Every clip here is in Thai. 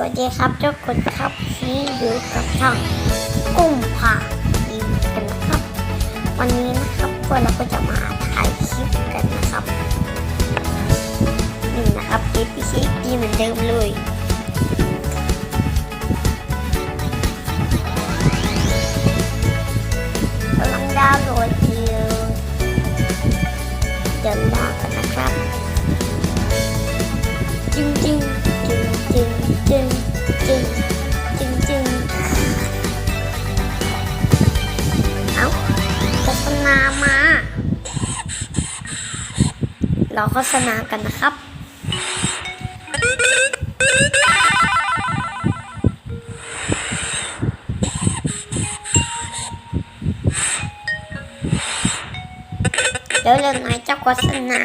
วัสดีครับทุกคนครับนี่อยู่กับช่องกุ้งผ่ายิมกันนะครับ วันนี้นะครับพวกเราก็จะมาถ่ายคลิปกันนะครับนี่นะครับคลิปพี่ดีเหมือนเดิมเลย จริงจริงจริงจริงเอาโฆษณามาเราโฆษณากันนะครับเดี๋ยวเรื่องไหนจะโฆษณา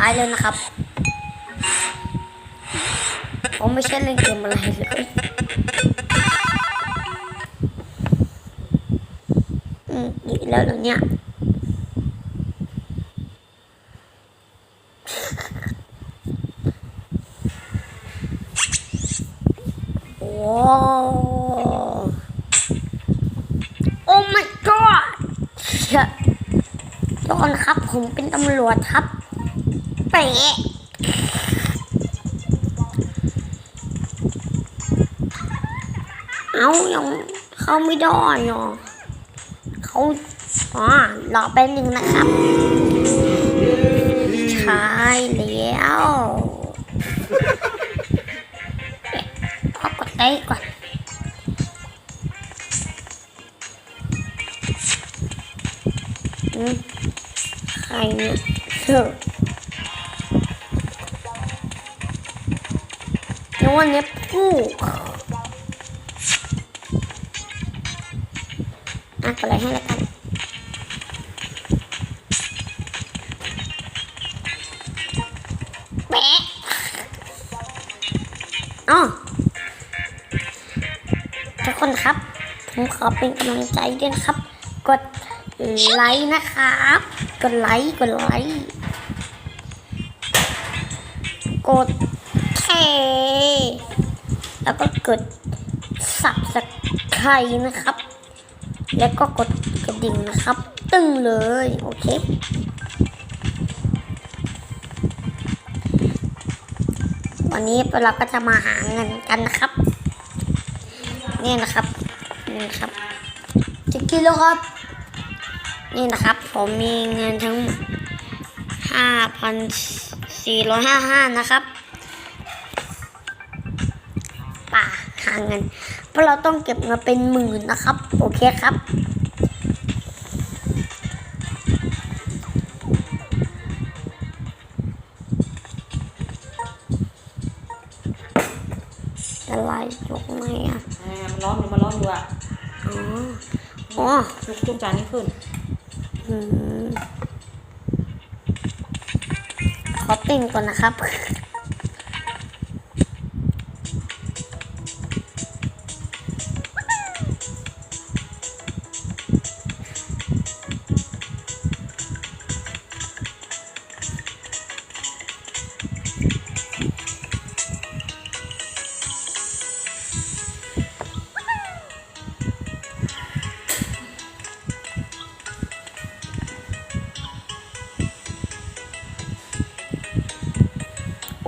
ท้ายเลยนะครับ ผมไม่ใช่เล่นเกมอะไรเลยอืมอีกแล้วเหรอเนี่ยว้าวโอ้ my god เยทุกคนครับผมเป็นตำรวจครับ เป๊ะเอายังเข้าไม่ได้หรอเขาอ๋อรอแป๊บนึงนะครับใช่แล้วพอกดได้ก่อนอืมใครเนี่ย เฮ้อแล้ววันนี้พูกอะกดอะไรให้แล้วกันแปะอ๋อทุกคนครับ ผมขอเป็นกำลังใจด้วยนะครับ กดไลค์นะครับ กดไลค์ กดไลค์ กด แชร์แล้วก็กดสับสไครนะครับ แล้วก็กดกระดิ่งนะครับ ตึ้งเลย โอเค วันนี้เราก็จะมาหาเงินกันนะครับ นี่นะครับ นี่ครับจะกินแล้วครับ นี่นะครับ ผมมีเงินทั้งหมดห้าพันสี่ร้อยห้าห้านะครับาหาเงิน เพราะเราต้องเก็บเงินเป็นหมื่นนะครับ โอเคครับอะไรยกไหมอะอ่ามันร้อนอยู่มันร้อนอยู่อะอ๋ออ๋อจุกจุกจานนี้ขึ้นอืมขอติ่งก่อนนะครับ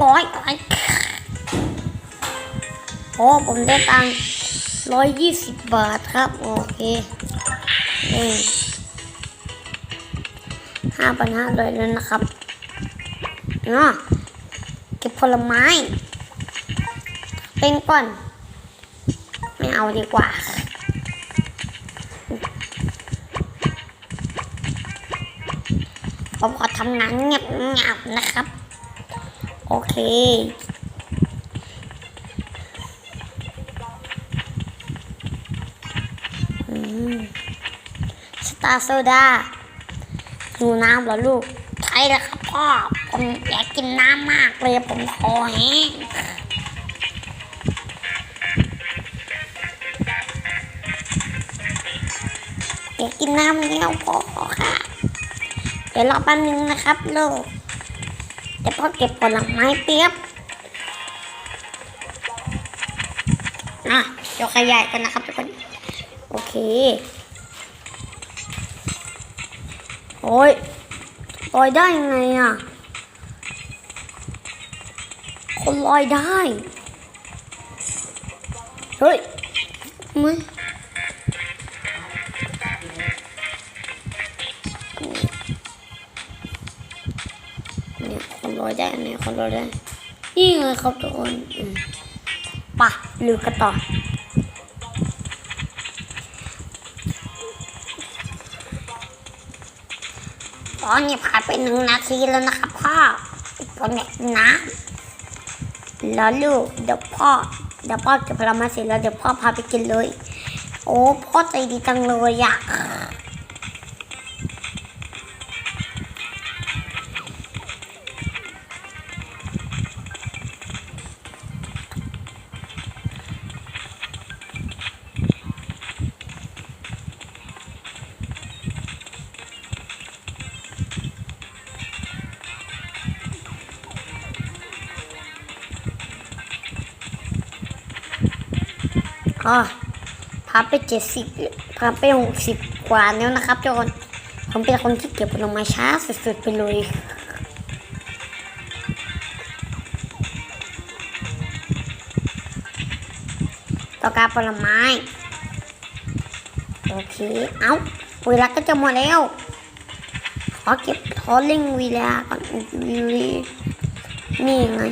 โอ้ยโอ้ยโอ้ผมได้ตังร้อยยี่สิบบาทครับ โอเคเองห้าพันห้าร้อยแล้วนะครับเนาะเก็บผลไม้ เป็นก่อน ไม่เอาดีกว่าผมขอทำงานเงียบๆนะครับ โอเคอืมสตาร์โซดาดูน้ำเหรอลูก ใช่แล้วครับพ่อ ผมอยากกินน้ำมากเลย ผมคอแห้งอยากกินน้ำแล้วพ่อค่ะ เดี๋ยวรอแป๊บนึงนะครับลูก เดี๋ยวพ่อเก็บผลไม้เปียบอะเดี๋ยวขยายกันนะครับทุกคน โอเค โอ้ยลอยได้ยังไงอะ คนลอยได้ เฮ้ยมึง ลอยได้อันนี้คนลอยได้ นี่ไงครับทุกคนปะลือกันต่อตอนนี้ผ่านไปหนึ่งนาทีแล้วนะครับพ่อผมอยากนน้ำแล้วลูกเดี๋ยวพ่อเดี๋ยวพ่อเก็บผลไม้เสร็จแล้วเดี๋ยวพ่อพาไปกินเลย โอ้พ่อใจดีจังเลยอะ อ๋อพาไปเจ็ดสิบพาไปหกสิบกว่าแล้วนะครับทุกคนผมเป็นคนที่เก็บผลไม้ช้าสุดๆไปเลยต่อการผลไม้ โอเค เอาเวลาก็จะหมดแล้ว ขอเก็บทอเร่งเวลาก่อนวีนี่ไง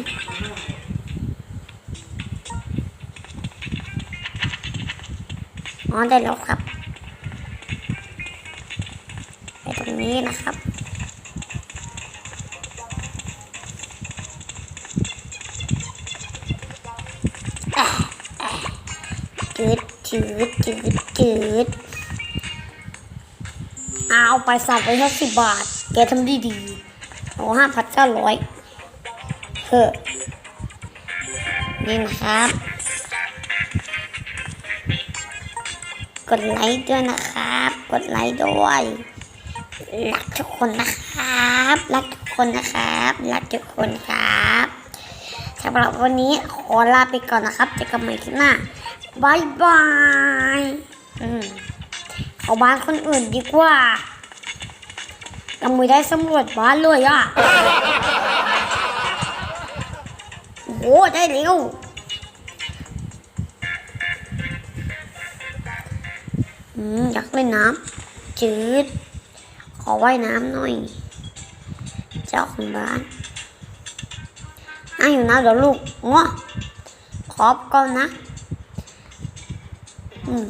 อ๋อได้แล้วครับไปตรงนี้นะครับจืดจืดจืดจืดเอาไปสั่งไปแค่สิบบาท แกทำดีดีๆเอาห้าพันเก้าร้อยเฮ้อนี่นะครับ กดไลค์ด้วยนะครับ กดไลค์ด้วยรักทุกคนนะครับ รักทุกคนนะครับ รักทุกคนครับสำหรับวันนี้ขอลาไปก่อนนะครับเจอกันใหม่คลิปหน้าบายบายอืมเขาบ้านคนอื่นดีกว่ายังไมได้สำรวจบ้านเลยอะโอ้ได้เร็ว อยากเล่นน้ำจืด ขอว่ายน้ำหน่อย เจ้าของบ้านน่าอยู่นะเดี๋ยวลูกง้อขอบก่อนนะ อืม